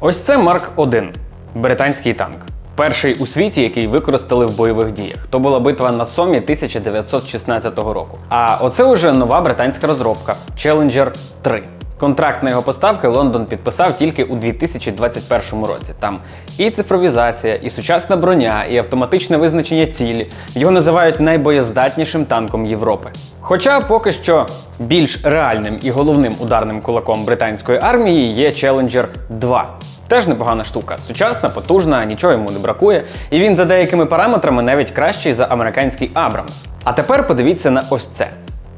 Ось це Марк 1 британський танк. Перший у світі, який використали в бойових діях. То була битва на Сомі 1916 року. А оце уже нова британська розробка Challenger 3. Контракт на його поставки Лондон підписав тільки у 2021 році. Там і цифровізація, і сучасна броня, і автоматичне визначення цілі. Його називають найбоєздатнішим танком Європи. Хоча поки що більш реальним і головним ударним кулаком британської армії є Challenger 2. Теж непогана штука, сучасна, потужна, нічого йому не бракує, і він за деякими параметрами навіть кращий за американський Абрамс. А тепер подивіться на ось це.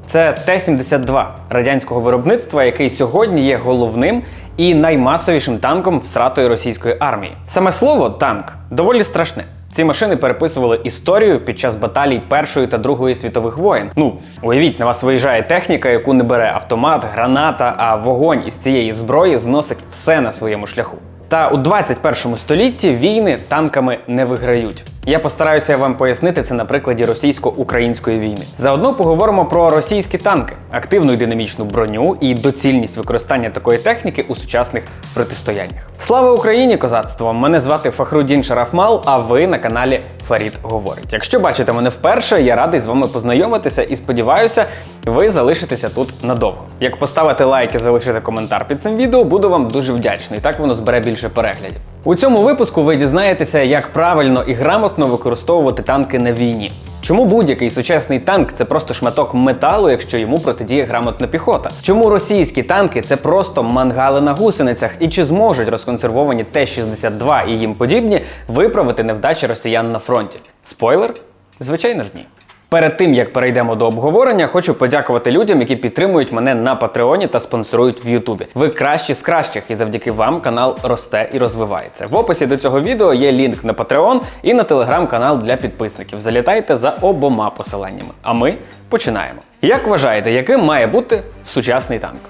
Це Т-72 радянського виробництва, який сьогодні є головним і наймасовішим танком всратої російської армії. Саме слово танк доволі страшне. Ці машини переписували історію під час баталій Першої та Другої світових воєн. Ну, уявіть, на вас виїжджає техніка, яку не бере автомат, граната, а вогонь із цієї зброї зносить все на своєму шляху. Та у 21 столітті війни танками не виграють. Я постараюся вам пояснити це на прикладі російсько-української війни. Заодно поговоримо про російські танки, активну і динамічну броню і доцільність використання такої техніки у сучасних протистояннях. Слава Україні, козацтво! Мене звати Фахрудін Шарафмал, а ви на каналі Фарід говорить. Якщо бачите мене вперше, я радий з вами познайомитися і сподіваюся, ви залишитеся тут надовго. Як поставити лайк і залишити коментар під цим відео, буду вам дуже вдячний. Так воно збере більше переглядів. У цьому випуску ви дізнаєтеся, як правильно і грамотно використовувати танки на війні. Чому будь-який сучасний танк це просто шматок металу, якщо йому протидіє грамотна піхота? Чому російські танки це просто мангали на гусеницях? І чи зможуть розконсервовані Т-62 і їм подібні виправити невдачі росіян на фронті? Спойлер? Звичайно ж ні. Перед тим як перейдемо до обговорення, хочу подякувати людям, які підтримують мене на Патреоні та спонсорують в Ютубі. Ви кращі з кращих, і завдяки вам канал росте і розвивається. В описі до цього відео є лінк на Patreon і на телеграм-канал для підписників. Залітайте за обома посиланнями. А ми починаємо. Як вважаєте, яким має бути сучасний танк?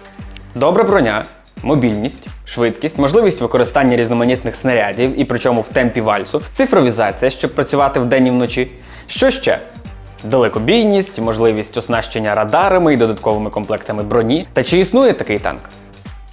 Добра броня, мобільність, швидкість, можливість використання різноманітних снарядів, і причому в темпі вальсу, цифровізація, щоб працювати вдень і вночі. Що ще? Далекобійність, можливість оснащення радарами і додатковими комплектами броні. Та чи існує такий танк?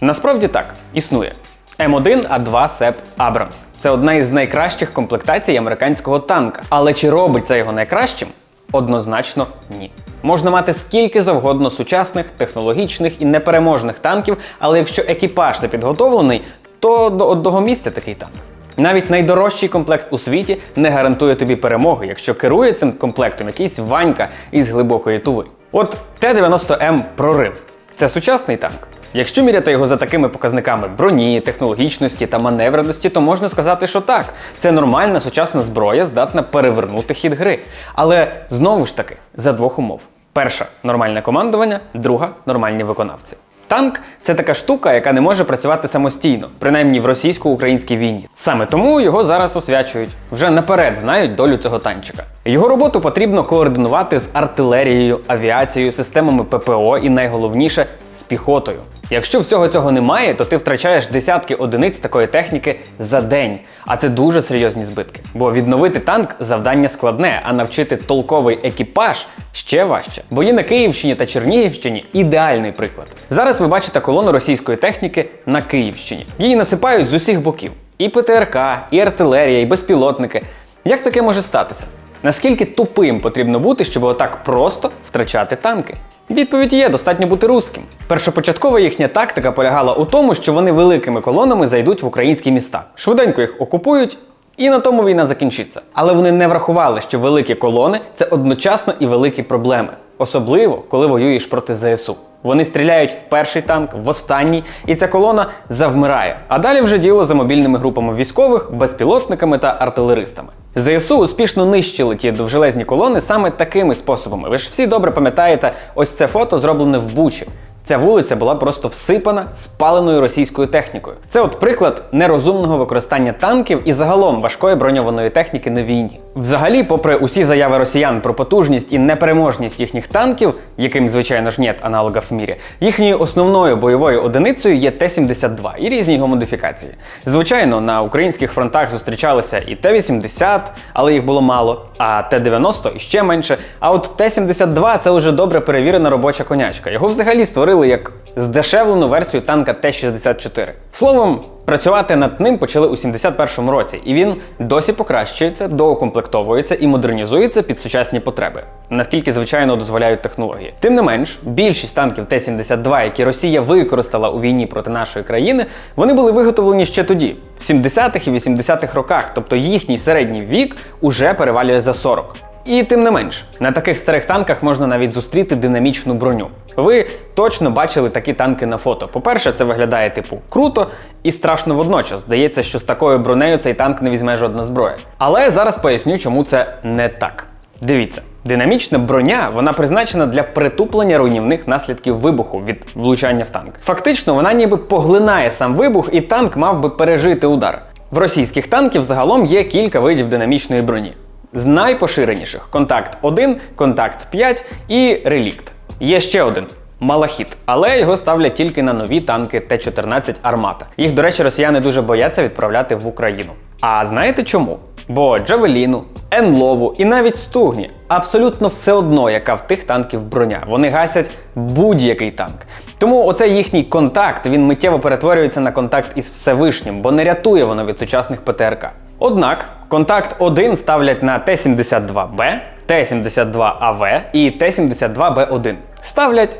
Насправді так, існує. М1А2 СЕП Абрамс. Це одна із найкращих комплектацій американського танка. Але чи робить це його найкращим? Однозначно ні. Можна мати скільки завгодно сучасних, технологічних і непереможних танків, але якщо екіпаж не підготовлений, то до одного місця такий танк. Навіть найдорожчий комплект у світі не гарантує тобі перемоги, якщо керує цим комплектом якийсь ванька із глибокої туви. От Т-90М прорив. Це сучасний танк. Якщо міряти його за такими показниками броні, технологічності та маневреності, то можна сказати, що так, це нормальна сучасна зброя, здатна перевернути хід гри. Але знову ж таки, за двох умов: перша нормальне командування, друга нормальні виконавці. Танк це така штука, яка не може працювати самостійно, принаймні в російсько-українській війні. Саме тому його зараз освячують. Вже наперед знають долю цього танчика. Його роботу потрібно координувати з артилерією, авіацією, системами ППО і найголовніше з піхотою. Якщо всього цього немає, то ти втрачаєш десятки одиниць такої техніки за день. А це дуже серйозні збитки. Бо відновити танк завдання складне, а навчити толковий екіпаж ще важче. Бої на Київщині та Чернігівщині ідеальний приклад. Зараз ви бачите колону російської техніки на Київщині. Її насипають з усіх боків: і ПТРК, і артилерія, і безпілотники. Як таке може статися? Наскільки тупим потрібно бути, щоб отак просто втрачати танки? Відповідь є, достатньо бути руським. Першопочаткова їхня тактика полягала у тому, що вони великими колонами зайдуть в українські міста, швиденько їх окупують. І на тому війна закінчиться. Але вони не врахували, що великі колони це одночасно і великі проблеми, особливо коли воюєш проти ЗСУ. Вони стріляють в перший танк, в останній, і ця колона завмирає. А далі вже діло за мобільними групами військових, безпілотниками та артилеристами. ЗСУ успішно нищили ті довжелезні колони саме такими способами. Ви ж всі добре пам'ятаєте, ось це фото зроблене в Бучі. Ця вулиця була просто всипана спаленою російською технікою. Це от приклад нерозумного використання танків і загалом важкої броньованої техніки на війні. Взагалі, попри усі заяви росіян про потужність і непереможність їхніх танків, яким, звичайно ж, нет аналогів в мірі, їхньою основною бойовою одиницею є Т-72 і різні його модифікації. Звичайно, на українських фронтах зустрічалися і Т-80, але їх було мало, а Т-90 іще менше. А от Т-72 це вже добре перевірена робоча конячка. Його взагалі створили як здешевлену версію танка Т-64. Словом, Працювати над ним почали у 71-му році, і він досі покращується, доукомплектовується і модернізується під сучасні потреби, наскільки звичайно дозволяють технології. Тим не менш, більшість танків Т-72, які Росія використала у війні проти нашої країни, вони були виготовлені ще тоді, в 70-х і 80-х роках, тобто їхній середній вік уже перевалює за 40. І тим не менш, на таких старих танках можна навіть зустріти динамічну броню. Ви точно бачили такі танки на фото. По-перше, це виглядає типу круто і страшно водночас. Здається, що з такою бронею цей танк не візьме жодна зброя. Але зараз поясню, чому це не так. Дивіться, динамічна броня вона призначена для притуплення руйнівних наслідків вибуху від влучання в танк. Фактично, вона ніби поглинає сам вибух, і танк мав би пережити удар. В російських танків загалом є кілька видів динамічної броні. З найпоширеніших контакт 1, контакт 5 і релікт. Є ще один. Малахіт, але його ставлять тільки на нові танки Т-14 Армата. Їх, до речі, росіяни дуже бояться відправляти в Україну. А знаєте чому? Бо Джавеліну, Енлову і навіть Стугні абсолютно все одно, яка в тих танків броня. Вони гасять будь-який танк. Тому оцей їхній контакт він миттєво перетворюється на контакт із Всевишнім, бо не рятує воно від сучасних ПТРК. Однак контакт 1 ставлять на Т-72Б, Т-72АВ і Т-72Б1. Ставлять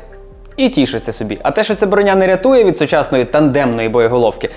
і тішаться собі. А те, що ця броня не рятує від сучасної тандемної боєголовки,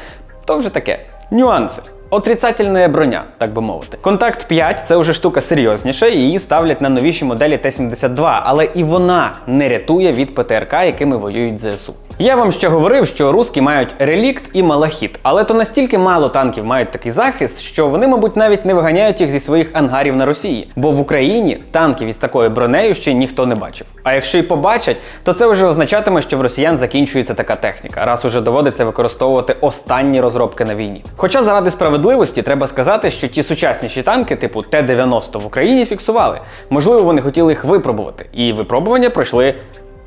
то вже таке. Нюанси. Отрицательна броня, так би мовити. Контакт 5 це вже штука серйозніша, її ставлять на новіші моделі Т-72, але і вона не рятує від ПТРК, якими воюють ЗСУ. Я вам ще говорив, що руски мають релікт і малахіт, але то настільки мало танків мають такий захист, що вони, мабуть, навіть не виганяють їх зі своїх ангарів на Росії. Бо в Україні танків із такою бронею ще ніхто не бачив. А якщо й побачать, то це вже означатиме, що в росіян закінчується така техніка, раз уже доводиться використовувати останні розробки на війні. Хоча заради справедливості треба сказати, що ті сучасніші танки, типу Т-90 в Україні, фіксували. Можливо, вони хотіли їх випробувати, і випробування пройшли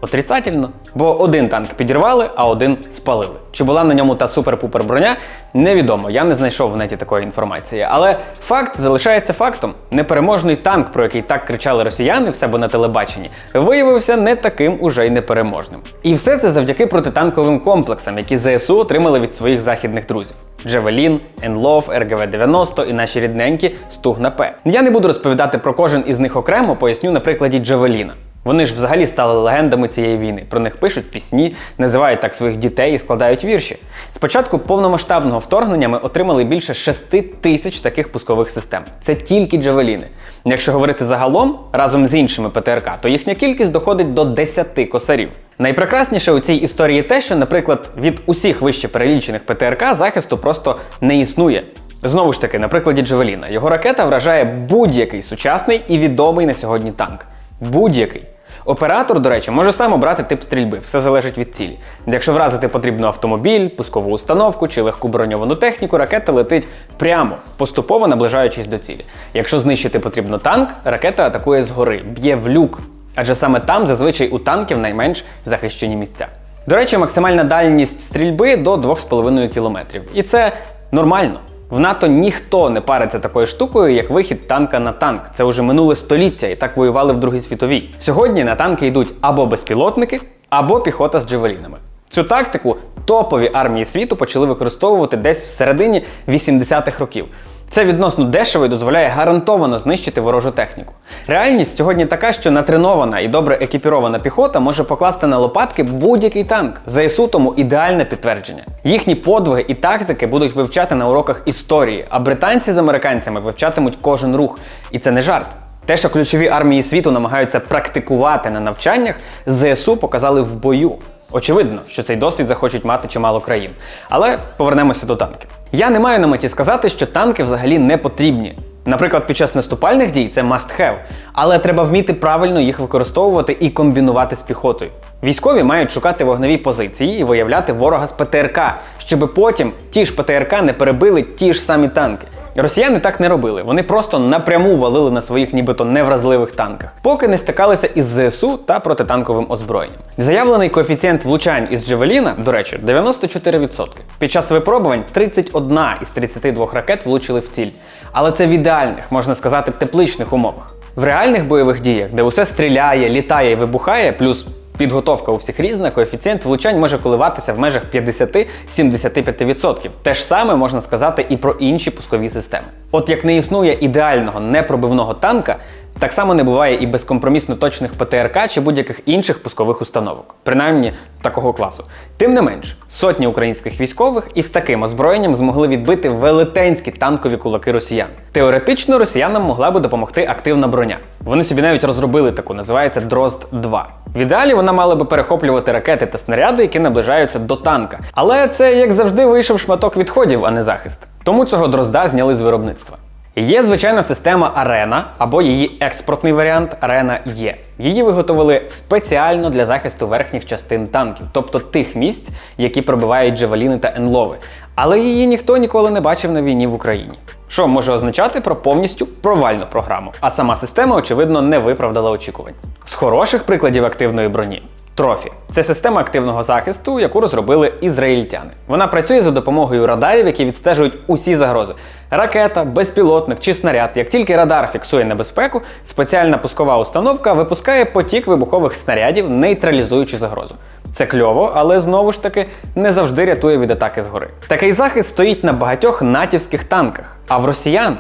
Отрицательно. Бо один танк підірвали, а один спалили. Чи була на ньому та супер-пупер броня, невідомо. Я не знайшов в неті такої інформації. Але факт залишається фактом. Непереможний танк, про який так кричали росіяни в себе на телебаченні, виявився не таким уже й непереможним. І все це завдяки протитанковим комплексам, які ЗСУ отримали від своїх західних друзів. Джевелін, Енлов, РГВ-90 і наші рідненькі Стугна П. Я не буду розповідати про кожен із них окремо, поясню на прикладі Джевеліна. Вони ж взагалі стали легендами цієї війни. Про них пишуть пісні, називають так своїх дітей і складають вірші. Спочатку повномасштабного вторгнення ми отримали більше 6 тисяч таких пускових систем. Це тільки джавеліни. Якщо говорити загалом разом з іншими ПТРК, то їхня кількість доходить до 10 косарів. Найпрекрасніше у цій історії те, що, наприклад, від усіх вище перелічених ПТРК захисту просто не існує. Знову ж таки, на прикладі Джавеліна, його ракета вражає будь-який сучасний і відомий на сьогодні танк. Будь-який. Оператор, до речі, може сам обрати тип стрільби, все залежить від цілі. Якщо вразити потрібно автомобіль, пускову установку чи легку броньовану техніку, ракета летить прямо, поступово наближаючись до цілі. Якщо знищити потрібно танк, ракета атакує згори, б'є в люк. Адже саме там зазвичай у танків найменш захищені місця. До речі, максимальна дальність стрільби до 2,5 км. І це нормально. В НАТО ніхто не париться такою штукою, як вихід танка на танк. Це вже минуле століття, і так воювали в Другій світовій. Сьогодні на танки йдуть або безпілотники, або піхота з джевелінами. Цю тактику топові армії світу почали використовувати десь в середині 80-х років. Це відносно дешево і дозволяє гарантовано знищити ворожу техніку. Реальність сьогодні така, що натренована і добре екіпірована піхота може покласти на лопатки будь-який танк. ЗСУ тому ідеальне підтвердження. Їхні подвиги і тактики будуть вивчати на уроках історії, а британці з американцями вивчатимуть кожен рух. І це не жарт. Те, що ключові армії світу намагаються практикувати на навчаннях, ЗСУ показали в бою. Очевидно, що цей досвід захочуть мати чимало країн. Але повернемося до танків. Я не маю на меті сказати, що танки взагалі не потрібні. Наприклад, під час наступальних дій це must have, але треба вміти правильно їх використовувати і комбінувати з піхотою. Військові мають шукати вогневі позиції і виявляти ворога з ПТРК, щоб потім ті ж ПТРК не перебили ті ж самі танки. Росіяни так не робили. Вони просто напряму валили на своїх нібито невразливих танках, поки не стикалися із ЗСУ та протитанковим озброєнням. Заявлений коефіцієнт влучань із Джевеліна, до речі, 94%. Під час випробувань 31 із 32 ракет влучили в ціль. Але це в ідеальних, можна сказати, тепличних умовах. В реальних бойових діях, де усе стріляє, літає і вибухає, плюс Підготовка у всіх різна, коефіцієнт влучань може коливатися в межах 50-75%. Те ж саме можна сказати і про інші пускові системи. От як не існує ідеального непробивного танка, так само не буває і безкомпромісно точних ПТРК чи будь-яких інших пускових установок, принаймні такого класу. Тим не менш, сотні українських військових із таким озброєнням змогли відбити велетенські танкові кулаки росіян. Теоретично росіянам могла би допомогти активна броня. Вони собі навіть розробили таку, називається Дрозд 2. В ідеалі вона мала би перехоплювати ракети та снаряди, які наближаються до танка. Але це, як завжди, вийшов шматок відходів, а не захист. Тому цього дрозда зняли з виробництва. Є, звичайно, система Арена або її експортний варіант Арена Є. Її виготовили спеціально для захисту верхніх частин танків, тобто тих місць, які пробивають джавеліни та енлови. Але її ніхто ніколи не бачив на війні в Україні. Що може означати про повністю провальну програму, а сама система, очевидно, не виправдала очікувань. З хороших прикладів активної броні Трофі це система активного захисту, яку розробили ізраїльтяни. Вона працює за допомогою радарів, які відстежують усі загрози: ракета, безпілотник чи снаряд. Як тільки радар фіксує небезпеку, спеціальна пускова установка випускає потік вибухових снарядів, нейтралізуючи загрозу. Це кльово, але знову ж таки не завжди рятує від атаки згори. Такий захист стоїть на багатьох натівських танках, а в росіян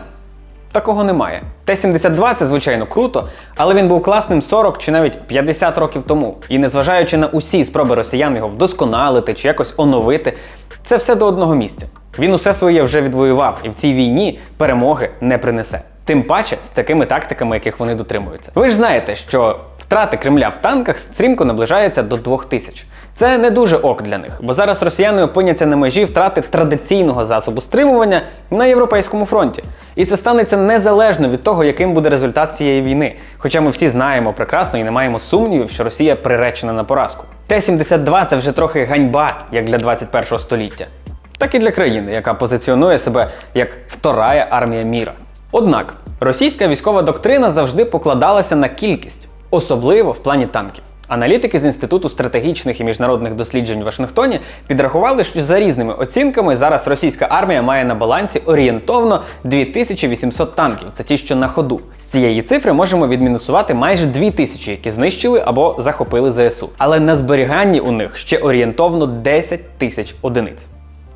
Такого немає. Т-72 це звичайно круто, але він був класним 40 чи навіть 50 років тому. І незважаючи на усі спроби росіян його вдосконалити чи якось оновити, це все до одного місця. Він усе своє вже відвоював і в цій війні перемоги не принесе. Тим паче з такими тактиками, яких вони дотримуються. Ви ж знаєте, що втрати Кремля в танках стрімко наближаються до 2000. Це не дуже ок для них, бо зараз росіяни опиняться на межі втрати традиційного засобу стримування на європейському фронті. І це станеться незалежно від того, яким буде результат цієї війни. Хоча ми всі знаємо прекрасно і не маємо сумнівів, що Росія приречена на поразку. Т-72 це вже трохи ганьба, як для 21 століття, так і для країни, яка позиціонує себе як вторая армія міра. Однак російська військова доктрина завжди покладалася на кількість, особливо в плані танків. Аналітики з Інституту стратегічних і міжнародних досліджень в Вашингтоні підрахували, що за різними оцінками зараз російська армія має на балансі орієнтовно 2800 танків. Це ті, що на ходу. З цієї цифри можемо відмінусувати майже 2000, які знищили або захопили ЗСУ. Але на зберіганні у них ще орієнтовно 10 тисяч одиниць.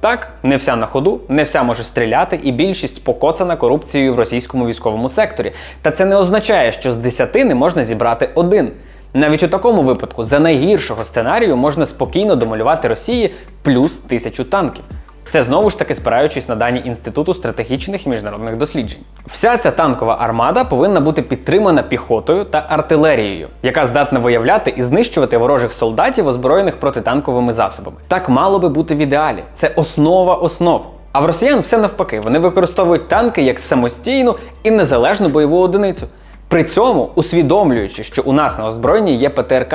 Так, не вся на ходу, не вся може стріляти, і більшість покоцана корупцією в російському військовому секторі. Та це не означає, що з 10 не можна зібрати один. Навіть у такому випадку, за найгіршого сценарію, можна спокійно домалювати Росії плюс тисячу танків. Це знову ж таки спираючись на дані Інституту стратегічних і міжнародних досліджень. Вся ця танкова армада повинна бути підтримана піхотою та артилерією, яка здатна виявляти і знищувати ворожих солдатів, озброєних протитанковими засобами. Так мало би бути в ідеалі. Це основа основ. А в росіян все навпаки, вони використовують танки як самостійну і незалежну бойову одиницю. При цьому усвідомлюючи, що у нас на озброєнні є ПТРК.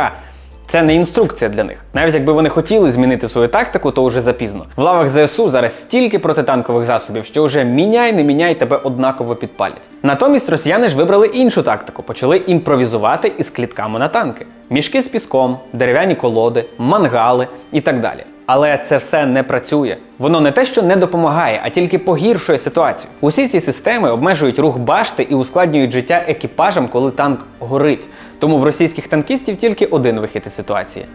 Це не інструкція для них. Навіть якби вони хотіли змінити свою тактику, то вже запізно. В лавах ЗСУ зараз стільки протитанкових засобів, що вже міняй, не міняй тебе однаково підпалять. Натомість росіяни ж вибрали іншу тактику, почали імпровізувати із клітками на танки: мішки з піском, дерев'яні колоди, мангали і так далі. Але це все не працює. Воно не те, що не допомагає, а тільки погіршує ситуацію. Усі ці системи обмежують рух башти і ускладнюють життя екіпажам, коли танк горить. Тому в російських танкістів тільки один вихід із ситуації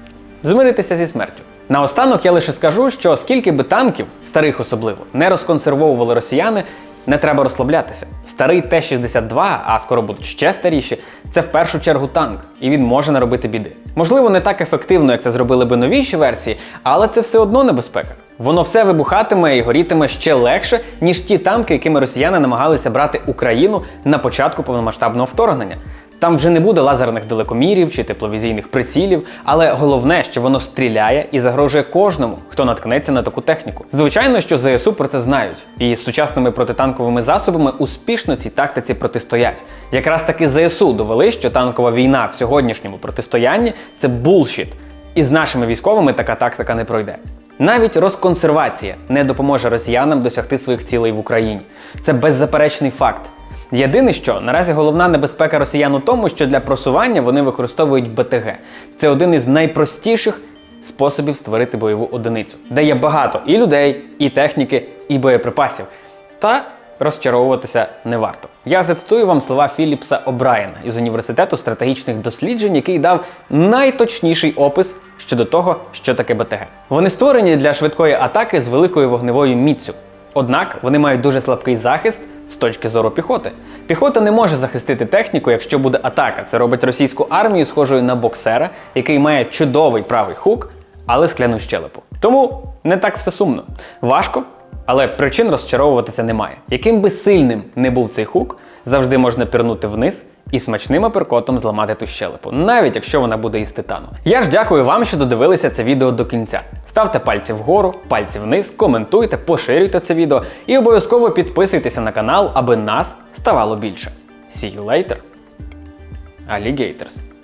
змиритися зі смертю. Наостанок я лише скажу, що скільки би танків, старих особливо, не розконсервовували росіяни, не треба розслаблятися. Старий Т-62, а скоро будуть ще старіші, це в першу чергу танк, і він може наробити біди. Можливо, не так ефективно, як це зробили би новіші версії, але це все одно небезпека. Воно все вибухатиме і горітиме ще легше, ніж ті танки, якими росіяни намагалися брати Україну на початку повномасштабного вторгнення. Там вже не буде лазерних далекомірів чи тепловізійних прицілів, але головне, що воно стріляє і загрожує кожному, хто наткнеться на таку техніку. Звичайно, що ЗСУ про це знають, і з сучасними протитанковими засобами успішно цій тактиці протистоять. Якраз таки ЗСУ довели, що танкова війна в сьогоднішньому протистоянні це булшіт. І з нашими військовими така тактика не пройде. Навіть розконсервація не допоможе росіянам досягти своїх цілей в Україні. Це беззаперечний факт. Єдине, що наразі головна небезпека росіян у тому, що для просування вони використовують БТГ. Це один із найпростіших способів створити бойову одиницю, де є багато і людей, і техніки, і боєприпасів. Та розчаровуватися не варто. Я зацитую вам слова Філіпса О'Брайена із університету стратегічних досліджень, який дав найточніший опис щодо того, що таке БТГ. Вони створені для швидкої атаки з великою вогневою міцю. Однак вони мають дуже слабкий захист з точки зору піхоти. Піхота не може захистити техніку, якщо буде атака. Це робить російську армію схожою на боксера, який має чудовий правий хук, але скляну щелепу. Тому не так все сумно. Важко, але причин розчаровуватися немає. Яким би сильним не був цей хук, завжди можна пірнути вниз і смачним аперкотом зламати ту щелепу, навіть якщо вона буде із титану. Я ж дякую вам, що додивилися це відео до кінця. Ставте пальці вгору, пальці вниз, коментуйте, поширюйте це відео і обов'язково підписуйтеся на канал, аби нас ставало більше. See you later, alligators!